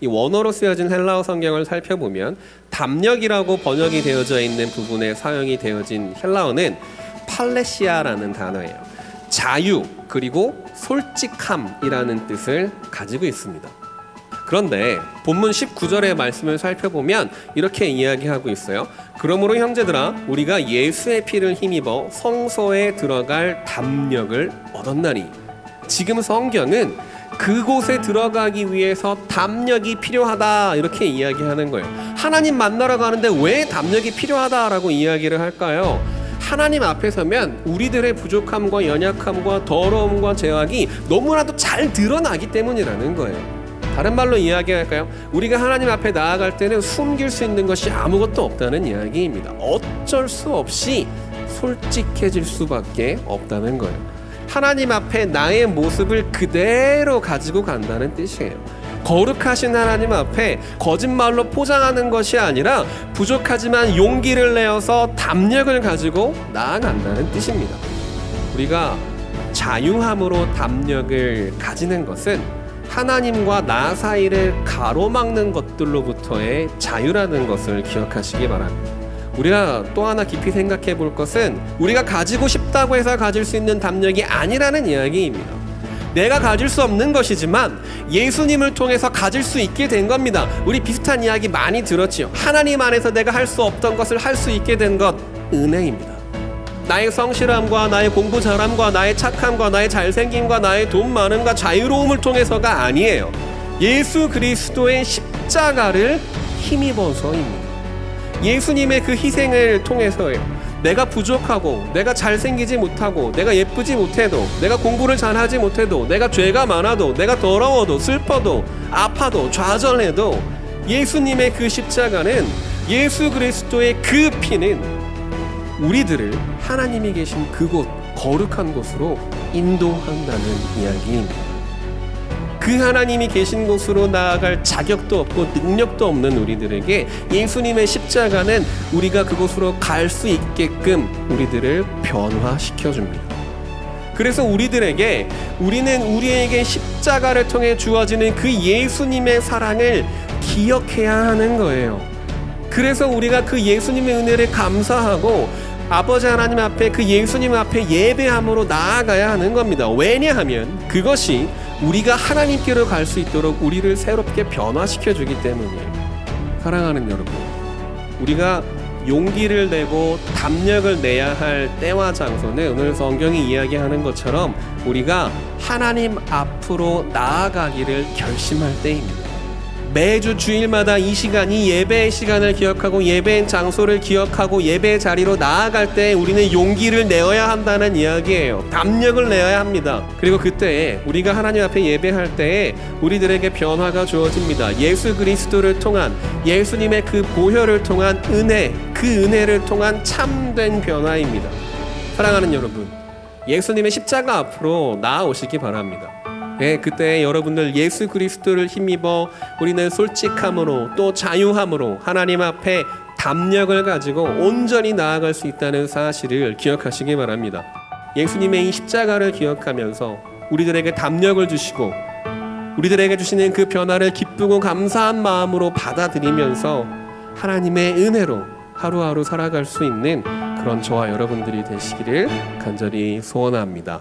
이 원어로 쓰여진 헬라어 성경을 살펴보면 담력이라고 번역이 되어져 있는 부분에 사용이 되어진 헬라어는 팔레시아라는 단어예요. 자유 그리고 솔직함이라는 뜻을 가지고 있습니다. 그런데 본문 19절의 말씀을 살펴보면 이렇게 이야기하고 있어요. 그러므로 형제들아 우리가 예수의 피를 힘입어 성소에 들어갈 담력을 얻었나니 지금 성경은 그곳에 들어가기 위해서 담력이 필요하다 이렇게 이야기하는 거예요. 하나님 만나러 가는데 왜 담력이 필요하다라고 이야기를 할까요? 하나님 앞에 서면 우리들의 부족함과 연약함과 더러움과 죄악이 너무나도 잘 드러나기 때문이라는 거예요. 다른 말로 이야기할까요? 우리가 하나님 앞에 나아갈 때는 숨길 수 있는 것이 아무것도 없다는 이야기입니다. 어쩔 수 없이 솔직해질 수밖에 없다는 거예요. 하나님 앞에 나의 모습을 그대로 가지고 간다는 뜻이에요. 거룩하신 하나님 앞에 거짓말로 포장하는 것이 아니라 부족하지만 용기를 내어서 담력을 가지고 나아간다는 뜻입니다. 우리가 자유함으로 담력을 가지는 것은 하나님과 나 사이를 가로막는 것들로부터의 자유라는 것을 기억하시기 바랍니다. 우리가 또 하나 깊이 생각해 볼 것은 우리가 가지고 싶다고 해서 가질 수 있는 담력이 아니라는 이야기입니다. 내가 가질 수 없는 것이지만 예수님을 통해서 가질 수 있게 된 겁니다. 우리 비슷한 이야기 많이 들었지요. 하나님 안에서 내가 할 수 없던 것을 할 수 있게 된 것 은혜입니다. 나의 성실함과 나의 공부 잘함과 나의 착함과 나의 잘생김과 나의 돈 많음과 자유로움을 통해서가 아니에요. 예수 그리스도의 십자가를 힘입어서입니다. 예수님의 그 희생을 통해서예요. 내가 부족하고 내가 잘생기지 못하고 내가 예쁘지 못해도 내가 공부를 잘하지 못해도 내가 죄가 많아도 내가 더러워도 슬퍼도 아파도 좌절해도 예수님의 그 십자가는 예수 그리스도의 그 피는 우리들을 하나님이 계신 그곳 거룩한 곳으로 인도한다는 이야기입니다. 그 하나님이 계신 곳으로 나아갈 자격도 없고 능력도 없는 우리들에게 예수님의 십자가는 우리가 그곳으로 갈 수 있게끔 우리들을 변화시켜 줍니다. 그래서 우리들에게 우리는 우리에게 십자가를 통해 주어지는 그 예수님의 사랑을 기억해야 하는 거예요. 그래서 우리가 그 예수님의 은혜를 감사하고 아버지 하나님 앞에 그 예수님 앞에 예배함으로 나아가야 하는 겁니다. 왜냐하면 그것이 우리가 하나님께로 갈 수 있도록 우리를 새롭게 변화시켜 주기 때문이에요. 사랑하는 여러분, 우리가 용기를 내고 담력을 내야 할 때와 장소는 오늘 성경이 이야기하는 것처럼 우리가 하나님 앞으로 나아가기를 결심할 때입니다. 매주 주일마다 이 시간이 예배의 시간을 기억하고 예배의 장소를 기억하고 예배의 자리로 나아갈 때 우리는 용기를 내어야 한다는 이야기예요. 담력을 내어야 합니다. 그리고 그때에 우리가 하나님 앞에 예배할 때에 우리들에게 변화가 주어집니다. 예수 그리스도를 통한 예수님의 그 보혈을 통한 은혜, 그 은혜를 통한 참된 변화입니다. 사랑하는 여러분, 예수님의 십자가 앞으로 나아오시기 바랍니다. 예, 그때 여러분들 예수 그리스도를 힘입어 우리는 솔직함으로 또 자유함으로 하나님 앞에 담력을 가지고 온전히 나아갈 수 있다는 사실을 기억하시기 바랍니다. 예수님의 이 십자가를 기억하면서 우리들에게 담력을 주시고 우리들에게 주시는 그 변화를 기쁘고 감사한 마음으로 받아들이면서 하나님의 은혜로 하루하루 살아갈 수 있는 그런 저와 여러분들이 되시기를 간절히 소원합니다.